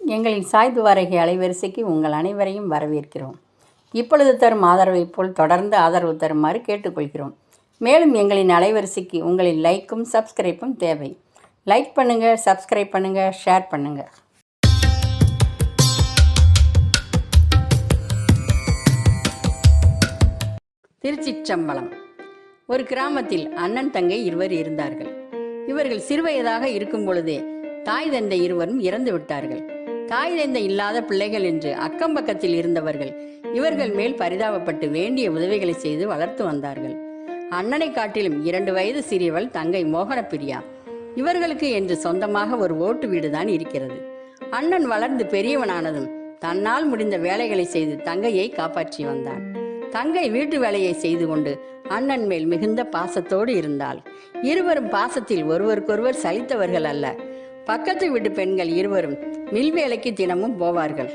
எங்களின் சாய்ந்து வாரகை அலைவரிசைக்கு உங்கள் அனைவரையும் வரவேற்கிறோம். இப்பொழுது தரும் ஆதரவைப் போல் தொடர்ந்து ஆதரவு தருமாறு கேட்டுக்கொள்கிறோம். மேலும் எங்களின் அலைவரிசைக்கு உங்களின் லைக்கும் சப்ஸ்கிரைப்பும் தேவை. லைக் பண்ணுங்கள் சப்ஸ்கிரைப் பண்ணுங்கள் ஷேர் பண்ணுங்கள் திருச்சிற்றம்பலம். ஒரு கிராமத்தில் அண்ணன் தங்கை இருவர் இருந்தார்கள். இவர்கள் சிறுவயதாக இருக்கும் பொழுதே தாய் தந்தை இருவரும் இறந்து விட்டார்கள். தாய் தந்தை இல்லாத பிள்ளைகள் என்று அக்கம் பக்கத்தில் இருந்தவர்கள் இவர்கள் மேல் பரிதாபப்பட்டு வேண்டிய உதவிகளை செய்து வளர்த்து வந்தார்கள். அண்ணனை காட்டிலும் இரண்டு வயது சிறியவள் தங்கை மோகனப்பிரியா. இவர்களுக்கு என்று சொந்தமாக ஒரு ஓட்டு வீடுதான் இருக்கிறது. அண்ணன் வளர்ந்து பெரியவனானதும் தன்னால் முடிந்த வேலைகளை செய்து தங்கையை காப்பாற்றி வந்தான். தங்கை வீட்டு வேலையை செய்து கொண்டு அண்ணன் மேல் மிகுந்த பாசத்தோடு இருந்தாள். இருவரும் பாசத்தில் ஒருவருக்கொருவர் சலித்தவர்கள் அல்ல. பக்கத்து வீட்டு பெண்கள் இருவரும் மில் வேலைக்கு தினமும் போவார்கள்.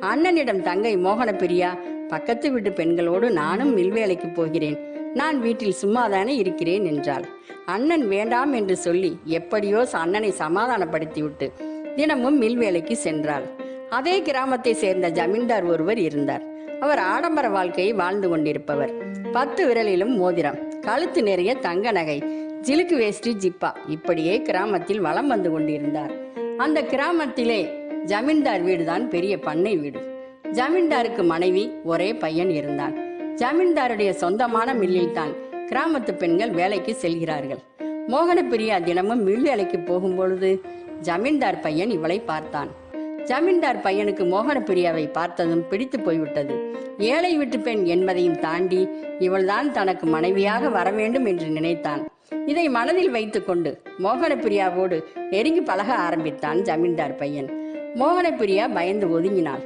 அண்ணனிடம் தங்கை மோகன பிரியா பக்கத்து வீட்டு பெண்களோடு நானும் மில் வேலைக்கு போகிறேன். நான் வீட்டில் சும்மாதானே இருக்கிறேன் என்றாள். அண்ணன் வேண்டாம் என்று சொல்லி எப்படியோ அண்ணனை சமாதானப்படுத்திவிட்டு தினமும் மில் வேலைக்கு சென்றாள். அதே கிராமத்தை சேர்ந்த ஜமீன்தார் ஒருவர் இருந்தார். அவர் ஆடம்பர வாழ்க்கையை வாழ்ந்து கொண்டிருப்பவர். பத்து விரலிலும் மோதிரம் கழுத்து நிறைய தங்க நகை ஜிலுக்கு வேஷ்டி ஜிப்பா. இப்படியே கிராமத்தில் வலம் வந்து கொண்டிருந்தார். அந்த கிராமத்திலே ஜமீன்தார் வீடுதான் பெரிய பண்ணை வீடு. ஜமீன்தாருக்கு மனைவி ஒரே பையன் இருந்தான். ஜமீன்தாருடைய சொந்தமான மில்லில் தான் கிராமத்து பெண்கள் வேலைக்கு செல்கிறார்கள். மோகன பிரியா தினமும் மில் வேலைக்கு போகும் பொழுது ஜமீன்தார் பையன் இவளை பார்த்தான். ஜமீன்தார் பையனுக்கு மோகன பிரியாவை பார்த்ததும் பிடித்து போய்விட்டது. ஏழை வீட்டு பெண் என்பதையும் தாண்டி இவள்தான் தனக்கு மனைவியாக வர வேண்டும் என்று நினைத்தான். இதை மனதில் வைத்துக்கொண்டு மோகன பிரியாவோடு நெருங்கி பழக ஆரம்பித்தான் ஜமீன்தார் பையன். மோகன பிரியா பயந்து ஒதுங்கினாள்.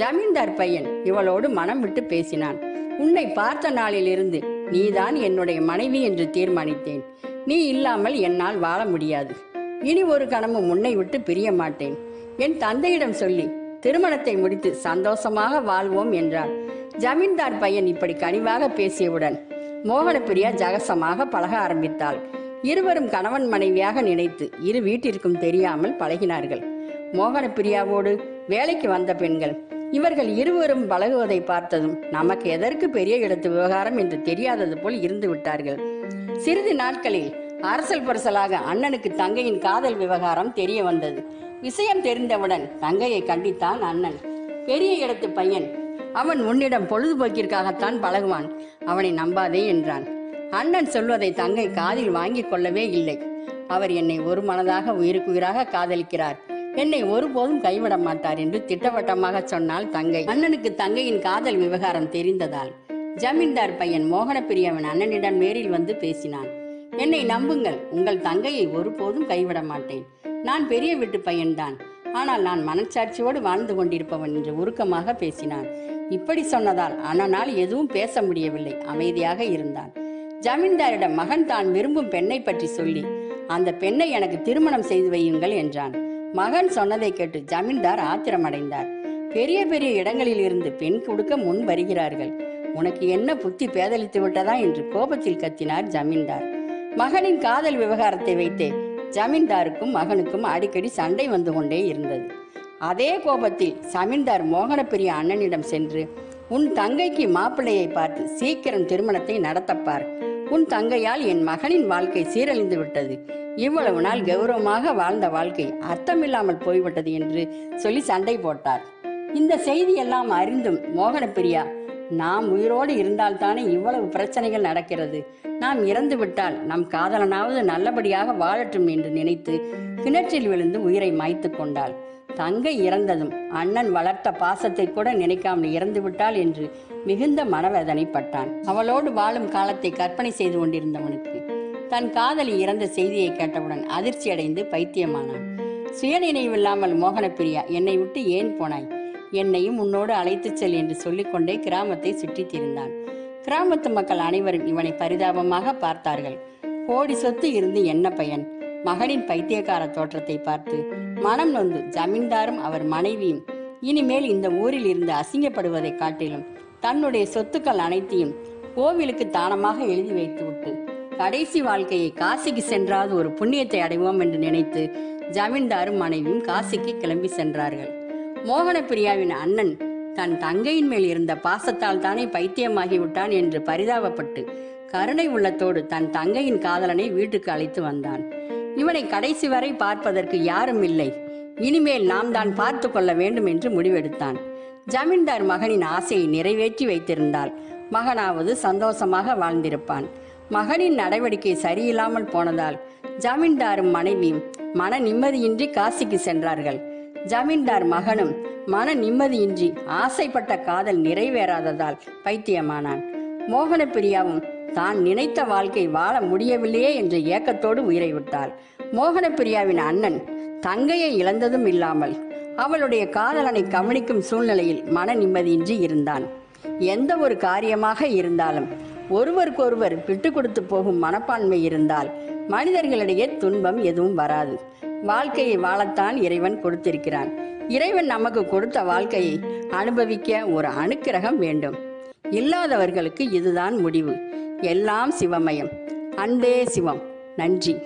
ஜமீன்தார் பையன் இவளோடு மனம் விட்டு பேசினான். உன்னை பார்த்த நாளிலிருந்து நீதான் என்னுடைய மனைவி என்று தீர்மானித்தேன். நீ இல்லாமல் என்னால் வாழ முடியாது. இனி ஒரு கணமும் உன்னை விட்டு பிரிய மாட்டேன். என் தந்தையிடம் சொல்லி திருமணத்தை முடித்து சந்தோஷமாக வாழ்வோம் என்றார் ஜமீன்தார் பையன் இப்படி கனிவாக பேசியவுடன் மோகனப்பிரியா ஜகசமாக பழக ஆரம்பித்தாள். இருவரும் கணவன் மனைவியாக நினைத்து இரு வீட்டிற்கும் தெரியாமல் பழகினார்கள். மோகனப்பிரியாவோடு வேலைக்கு வந்த பெண்கள் இவர்கள் இருவரும் பழகுவதை பார்த்ததும் நமக்கு எதற்கு பெரிய இடத்து விவகாரம் என்று தெரியாதது போல் இருந்து விட்டார்கள். சிறிது நாட்களில் அரசல் பரசலாக அண்ணனுக்கு தங்கையின் காதல் விவகாரம் தெரிய வந்தது. விஷயம் தெரிந்தவுடன் தங்கையை கண்டித்தான் அண்ணன். பெரிய இடத்து பையன். அவன் உன்னிடம் பொழுதுபோக்கிற்காகத்தான் பழகுவான். அவனை நம்பாதே என்றான். அண்ணன் சொல்வதை தங்கை காதில் வாங்கிக் கொள்ளவே இல்லை. அவர் என்னை ஒரு மனதாக உயிருக்கு உயிராக காதலிக்கிறார். என்னை ஒருபோதும் கைவிட மாட்டார் என்று திட்டவட்டமாக சொன்னால் தங்கை. அண்ணனுக்கு தங்கையின் காதல் விவகாரம் தெரிந்ததால் ஜமீன்தார் பையன் மோகனப்பிரியவன் அண்ணனிடம் நேரில் வந்து பேசினான். என்னை நம்புங்கள். உங்கள் தங்கையை ஒருபோதும் கைவிட மாட்டேன். நான் பெரிய வீட்டு பையன்தான். ஆனால் நான் மனச்சாட்சியோடு வாழ்ந்து கொண்டிருப்பவன் என்று உருக்கமாக பேசினான். இப்படி சொன்னதால் அண்ணனால் எதுவும் பேச முடியவில்லை. அமைதியாக இருந்தான். ஜமீன்தாரிடம் மகன் தான் விரும்பும் பெண்ணை பற்றி சொல்லி அந்த பெண்ணை எனக்கு திருமணம் செய்து வையுங்கள் என்றான். மகன் சொன்னதை கேட்டு ஜமீன்தார் ஆத்திரமடைந்தார். பெரிய பெரிய இடங்களில் இருந்து பெண் கொடுக்க முன் வருகிறார்கள். உனக்கு என்ன புத்தி பேதலித்து விட்டதா என்று கோபத்தில் கத்தினார் ஜமீன்தார். மகனின் காதல் விவகாரத்தை வைத்தே ஜமீன்தாருக்கும் மகனுக்கும் அடிக்கடி சண்டை வந்து கொண்டே இருந்தது. அதே கோபத்தில் ஜமீன்தார் மோகனப்பிரிய அண்ணனிடம் சென்று உன் தங்கைக்கு மாப்பிள்ளையை பார்த்து சீக்கிரம் திருமணத்தை நடத்தப்பார் உன் தங்கையால் என் மகனின் வாழ்க்கை சீரழிந்து விட்டது. இவ்வளவு நாள் கௌரவமாக வாழ்ந்த வாழ்க்கை அர்த்தமில்லாமல் போய்விட்டது என்று சொல்லி சண்டை போட்டார். இந்த செய்தியெல்லாம் அறிந்தும் மோகனப்பிரியா நாம் உயிரோடு இருந்தால்தானே இவ்வளவு பிரச்சனைகள் நடக்கிறது. நாம் இறந்து விட்டால் நம் காதலனாவது நல்லபடியாக வாழட்டும் என்று நினைத்து கிணற்றில் விழுந்து உயிரை மாய்த்து கொண்டாள். தங்கை இறந்ததும் அண்ணன் வளர்த்த பாசத்தை கூட நினைக்காமல் இறந்து விட்டாள் என்று மிகுந்த மனவேதனைப்பட்டான். அவளோடு வாழும் காலத்தை கற்பனை செய்து கொண்டிருந்தவனுக்கு தன் காதலி இறந்த செய்தியை கேட்டவுடன் அதிர்ச்சியடைந்து பைத்தியமானான். சுயநினைவில்லாமல் மோகனப்பிரியா என்னை விட்டு ஏன் போனாய்? என்னையும் உன்னோடு அழைத்துச் செல் என்று சொல்லிக்கொண்டே கிராமத்தை சுற்றித் திரிந்தான். கிராமத்து மக்கள் அனைவரும் இவனை பரிதாபமாக பார்த்தார்கள். கோடி சொத்து இருந்து என்ன பயன்? மகனின் பைத்தியக்கார தோற்றத்தை பார்த்து மனம் நொந்து ஜமீன்தாரும் அவர் மனைவியும் இனிமேல் இந்த ஊரில் இருந்து அசிங்கப்படுவதை காட்டிலும் தன்னுடைய சொத்துக்கள் அனைத்தையும் கோவிலுக்கு தானமாக எழுதி வைத்துவிட்டு கடைசி வாழ்க்கையை காசிக்கு சென்றாது ஒரு புண்ணியத்தை அடைவோம் என்று நினைத்து ஜமீன்தாரும் மனைவியும் காசிக்கு கிளம்பி சென்றார்கள். மோகனப்பிரியாவின் அண்ணன் தன் தங்கையின் மேல் இருந்த பாசத்தால் தானே பைத்தியமாகிவிட்டான் என்று பரிதாபப்பட்டு கருணை உள்ளத்தோடு தன் தங்கையின் காதலனை வீட்டுக்கு அழைத்து வந்தான். இவனை கடைசி வரை பார்ப்பதற்கு யாரும் இல்லை. இனிமேல் நாம் தான் பார்த்து கொள்ள வேண்டும் என்று முடிவெடுத்தான். ஜமீன்தார் மகனின் ஆசையை நிறைவேற்றி வைத்திருந்தால் மகனாவது சந்தோஷமாக வாழ்ந்திருப்பான். மகனின் நடவடிக்கை சரியில்லாமல் போனதால் ஜமீன்தாரும் மனைவியும் மன நிம்மதியின்றி காசிக்கு சென்றார்கள். ஜமீன்தார் மகனும் மன நிம்மதியின்றி ஆசைப்பட்ட காதல் நிறைவேறாததால் பைத்தியமானான். மோகனப்பிரியாவும் தான் நினைத்த வாழ்க்கை வாழ முடியவில்லையே என்ற ஏக்கத்தோடு உயிரை விட்டாள். மோகனப்பிரியாவின் அண்ணன் தங்கையை இழந்ததும் இல்லாமல் அவளுடைய காதலனை கவனிக்கும் சூழ்நிலையில் மன நிம்மதியின்றி இருந்தான். எந்த ஒரு காரியமாக இருந்தாலும் ஒருவருக்கொருவர் விட்டு கொடுத்து போகும் மனப்பான்மை இருந்தால் மனிதர்களிடையே துன்பம் எதுவும் வராது. வாழ்க்கையை வாழத்தான் இறைவன் கொடுத்திருக்கிறான். இறைவன் நமக்கு கொடுத்த வாழ்க்கையை அனுபவிக்க ஒரு அனுக்கிரகம் வேண்டும். இல்லாதவர்களுக்கு இதுதான் முடிவு. எல்லாம் சிவமயம். அன்பே சிவம். நன்றி.